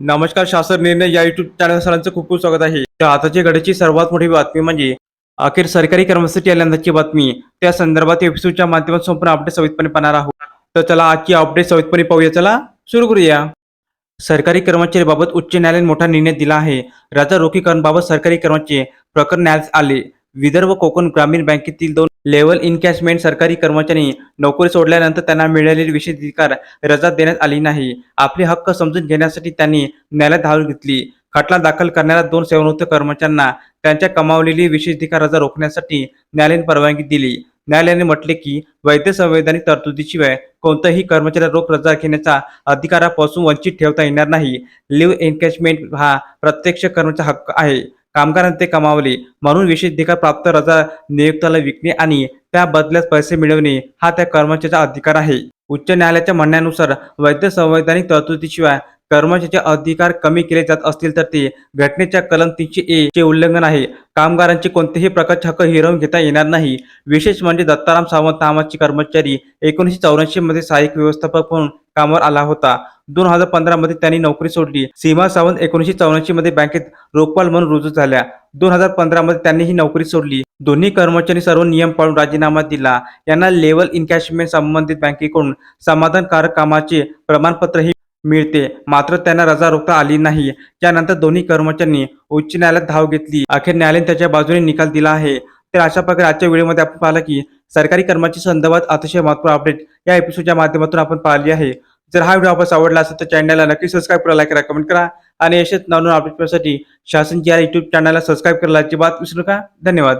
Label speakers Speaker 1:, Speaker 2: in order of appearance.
Speaker 1: नमस्कार शासन निर्णय या युट्यूब चॅनल सरांचं खूप खूप स्वागत आहे. तर आताची घडीची सर्वात मोठी बातमी म्हणजे अखेर सरकारी कर्मचारी आल्यानंतरची बातमी. त्या संदर्भात एपिसोडच्या माध्यमातून संपूर्ण अपडेट सवितपणे पाहणार आहोत. तर चला आजची अपडेट सवितपणे पाहूया. चला सुरू करूया. सरकारी कर्मचारीबाबत उच्च न्यायालयाने मोठा निर्णय दिला आहे. राजा रोखीकरणबाबत सरकारी कर्मचारी प्रकरण न्यायालयात आले. विदर्भ कोकण ग्रामीण बँकेतील दोन लेवल इनकॅशमेंट सरकारी कर्मचारी नोकरी सोडल्यानंतर त्यांना मिळालेले विशेष अधिकार रजा देण्यात आली नाही. आपले हक्क समजून घेण्यासाठी त्यांनी न्यायालयात धाव घेतली. खटला दाखल करणाऱ्या दोन सेवानिवृत्त कर्मचाऱ्यांना त्यांच्या कमावलेली विशेष अधिकार रजा रोखण्यासाठी न्यायालयाने परवानगी दिली. न्यायालयाने म्हटले की वैध संवैधानिक तरतुदीशिवाय कोणताही कर्मचारी रोख रजा घेण्याच्या अधिकारापासून वंचित ठेवता येणार नाही. लिव्ह एन्कॅशमेंट हा प्रत्यक्ष कर्मचा हक्क आहे. कामगारांनी ते कमावले. म्हणून विशेषाधिकार प्राप्त रजा नियुक्ताला विकणे आणि त्या बदल्यात पैसे मिळवणे हा त्या कर्मचाऱ्याचा अधिकार आहे. उच्च न्यायालयाच्या म्हणण्यानुसार वैध संवैधानिक तरतुदीशिवाय कर्मचाऱ्याचे अधिकार कमी केले जात असतील तर ते घटनेच्या कलम तीनशे ए चे उल्लंघन आहे. कामगारांचे कोणतेही प्रकारचे हक्क हिरावून घेता येणार नाही. विशेष म्हणजे दत्ताराम सावंत नावाचे कर्मचारी एकोणीसशे चौऱ्याऐंशी मध्ये सहाय्यक व्यवस्थापक म्हणून कामावर आला होता. दोन हजार पंधरा मध्ये त्यांनी नोकरी सोडली. सीमा सावंत एकोणीसशे चौऱ्याऐंशी मध्ये बँकेत रोखपाल म्हणून रुजू झाल्या. दोन हजार पंधरा मध्ये त्यांनी ही नोकरी सोडली. दोन्ही कर्मचारी सर्व नियम पाळून राजीनामा दिला. यांना लेवल इनकॅशमेंट संबंधित बँकेकडून समाधानकारक कामाचे प्रमाणपत्रही मिळते. मात्र त्यांना रजा रोखता आली नाही. त्यानंतर दोन्ही कर्मचाऱ्यांनी उच्च न्यायालयात धाव घेतली. अखेर न्यायालयाने त्याच्या बाजूने निकाल दिला आहे. तर अशा प्रकारे आजच्या व्हिडिओमध्ये आपण पाहिलं की सरकारी कर्मचारी संदर्भात अतिशय महत्त्वपूर्ण अपडेट या एपिसोडच्या माध्यमातून आपण पाहिली आहे. जर हा व्हिडिओ आपल्याला आवडला असेल तर चॅनलला नक्की सबस्क्राईब करा लाईक करा कमेंट करा आणि असेच नवनवीन अपडेटसाठी शासन जी शासनच्या युट्यूब चॅनलला सबस्क्राईब करायला अजिबात विसरू नका. धन्यवाद.